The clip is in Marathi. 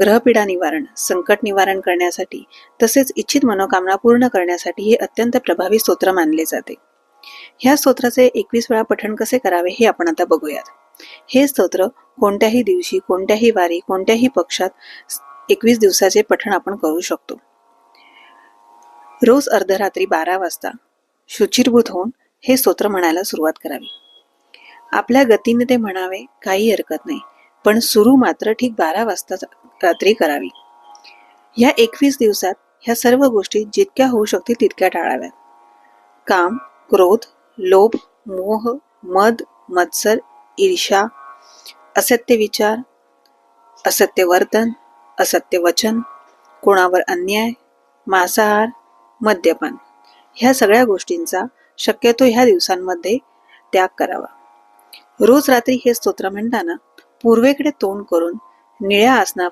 ग्रहपीडा निवारण संकट निवारण करण्यासाठी तसेच इच्छित मनोकामना पूर्ण करण्यासाठी हे अत्यंत प्रभावी स्तोत्र मानले जाते. ह्या स्तोत्राचे एकवीस वेळा पठण कसे करावे हे आपण आता बघूयात. हे स्तोत्र कोणत्याही दिवशी कोणत्याही वारी कोणत्याही पक्षात एकवीस दिवसाचे पठण आपण करू शकतो. रोज अर्धरात्री बारा वाजता शुचिरभूत होऊन हे स्तोत्र म्हणायला सुरुवात करावी. आपल्या गतीने ते म्हणावे काही हरकत नाही पण सुरू मात्र ठीक बारा वाजता रात्री करावी. ह्या एकवीस दिवसात ह्या सर्व गोष्टी जितक्या होऊ शकतील तितक्या टाळाव्यात. काम क्रोध लोभ मोह मद मत्सर ईर्षा असत्य विचार असत्य वर्तन असत्य वचन कोणावर अन्याय मांसाहार मद्यपान ह्या सगळ्या गोष्टींचा शक्यतो ह्या दिवसांमध्ये त्याग करावा. रोज रात्री हे स्तोत्र म्हणताना पूर्वेकडे तोंड करून निळ्या आसना